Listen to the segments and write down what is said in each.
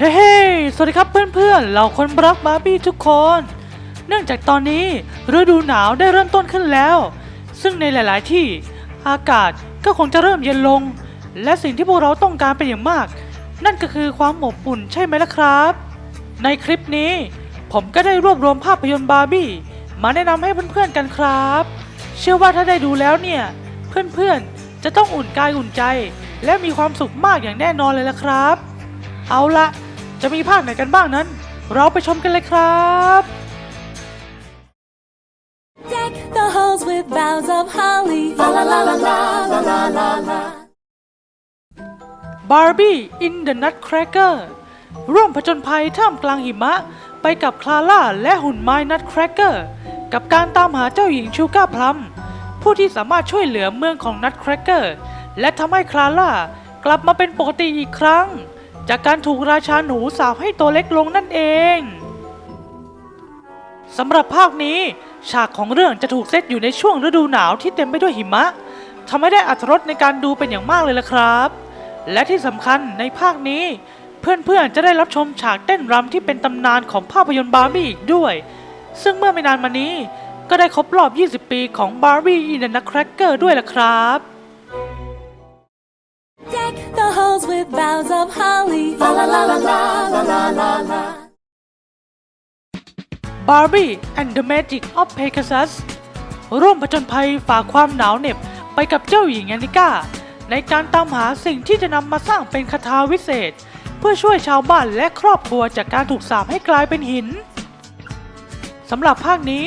เฮ้เฮ้ สวัสดีครับเพื่อนๆเราคนรักบาร์บี้ทุกคน เนื่องจากตอนนี้ฤดูหนาวได้เริ่มต้นขึ้นแล้ว ซึ่งในหลายๆที่อากาศก็คงจะเริ่มเย็นลง และสิ่งที่พวกเราต้องการเป็นอย่างมาก นั่นก็คือความอบอุ่นใช่ไหมล่ะครับ ในคลิปนี้ ผมก็ได้รวบรวมภาพยนตร์บาร์บี้ มาแนะนำให้เพื่อนๆกันครับ เชื่อว่าถ้าได้ดูแล้วเนี่ย เพื่อนๆ จะต้องอุ่นกายอุ่นใจ และมีความสุขมากอย่างแน่นอนเลยล่ะครับ เอาละ จะมีภาคไหนกันบ้างนั้น เราไปชมกันเลยครับ Deck the halls with boughs of holly. La la la la la la la la la. Barbie in the Nutcracker ร่วมผจญภัยท่ามกลางหิมะ ไปกับคลาร่าและหุ่นไม้ Nutcracker กับการตามหาเจ้าหญิงชูก้าพลัมผู้ที่สามารถช่วยเหลือเมืองของ Nutcracker และทำให้คลาร่ากลับมาเป็นปกติอีกครั้ง จากการถูกราชาหนูสาปให้ตัวเล็กลงนั่นเองสำหรับภาคนี้ ฉากของเรื่องจะถูกเซตอยู่ในช่วงฤดูหนาวที่เต็มไปด้วยหิมะทำให้ได้อัตรสในการดูเป็นอย่างมากเลยล่ะครับ และที่สำคัญในภาคนี้ เพื่อนๆจะได้รับชมฉากเต้นรำที่เป็นตำนานของภาพยนตร์บาร์บี้อีกด้วย ซึ่งเมื่อไม่นานมานี้ก็ได้ครบรอบ 20 ปีของ Barbie in the Nutcracker ด้วยล่ะครับ with boughs of holly. La la la la la la la la la. Barbie and the Magic of Pegasus ร่วมผจญภัยฝ่าความหนาวเหน็บไปกับเจ้าหญิงแอนิก้า ในการตามหาสิ่งที่จะนำมาสร้างเป็นคาถาวิเศษ เพื่อช่วยชาวบ้านและครอบครัวจากการถูกสาปให้กลายเป็นหินสำหรับภาคนี้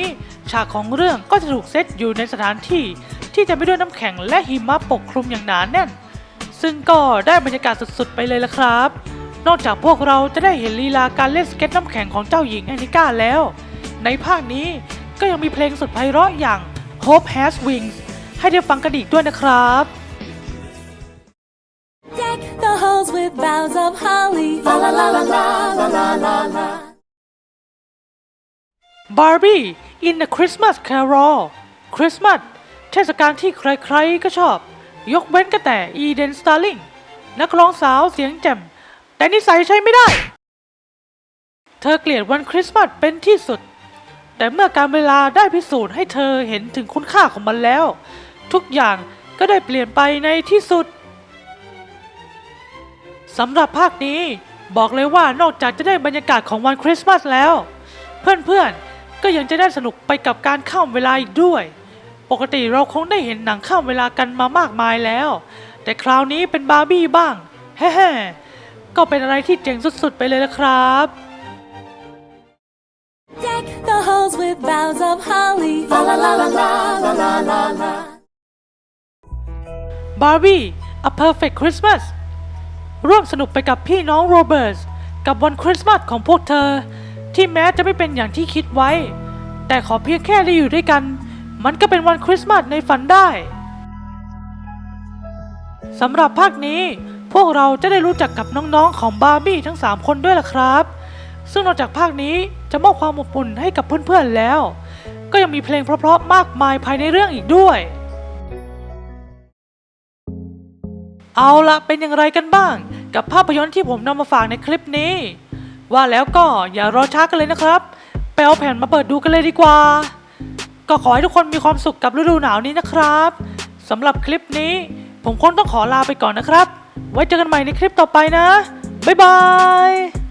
ฉากของเรื่องก็จะถูกเซตอยู่ในสถานที่ที่จะไม่ด้วยน้ำแข็งและหิมะปกคลุมอย่างหนาแน่น ซึ่งก็ได้บรรยากาศสุดๆ ไปเลยละครับ นอกจากพวกเราจะได้เห็นลีลาการเล่นสเก็ตน้ำแข็งของเจ้าหญิงแอนิก้าแล้ว ในภาคนี้ก็ยังมีเพลงสุดไพเราะอย่าง Hope Has Wings ให้ได้ฟังกันอีกด้วยนะครับ Deck the halls with boughs of holly. La la la la la la la la la. Barbie in the Christmas Carol คริสต์มาสเทศกาลที่ใครๆก็ชอบ ยกเว้นก็แต่อีเดนสตาร์ลิงนักร้องสาวเสียงแจ่มแต่นิสัยใช้ไม่ได้ เธอเกลียดวันคริสต์มาสเป็นที่สุด แต่เมื่อการเวลาได้พิสูจน์ให้เธอเห็นถึงคุณค่าของมันแล้ว ทุกอย่างก็ได้เปลี่ยนไปในที่สุดสำหรับภาคนี้บอกเลยว่านอกจากจะได้บรรยากาศของวันคริสต์มาสแล้ว เพื่อนๆก็ยังจะได้สนุกไปกับการข้ามเวลาอีกด้วย ปกติเราคงได้เห็นหนังข้ามเวลากันมามากมายแล้ว แต่คราวนี้เป็นบาร์บี้บ้างแฮ่ๆก็เป็นอะไรที่เจ๋งสุดๆไปเลยละครับ Deck the halls with boughs of holly. La la la la la la la la la. Barbie A Perfect Christmas ร่วมสนุกไปกับพี่น้องโรเบิร์ตกับวันคริสต์มาสของพวกเธอ ที่แม้จะไม่เป็นอย่างที่คิดไว้ แต่ขอเพียงแค่ได้อยู่ด้วยกัน มันก็เป็นวันคริสต์มาสในฝันได้สำหรับภาคนี้ พวกเราจะได้รู้จักกับน้องๆของบาร์บี้ทั้ง 3 คนด้วยล่ะครับ ซึ่งนอกจากภาคนี้จะมอบความอบอุ่นให้กับเพื่อนๆแล้ว ก็ยังมีเพลงเพราะๆมากมายภายในเรื่องอีกด้วย เอาละเป็นอย่างไรกันบ้าง กับภาพยนตร์ที่ผมนำมาฝากในคลิปนี้ ว่าแล้วก็อย่ารอช้ากันเลยนะครับ ไปเอาแผ่นมาเปิดดูกันเลยดีกว่า ก็ขอให้ทุกคนมีความสุขกับฤดูหนาวนี้นะครับสำหรับคลิปนี้ ผมคงต้องขอลาไปก่อนนะครับ ไว้เจอกันใหม่ในคลิปต่อไปนะ บ๊ายบาย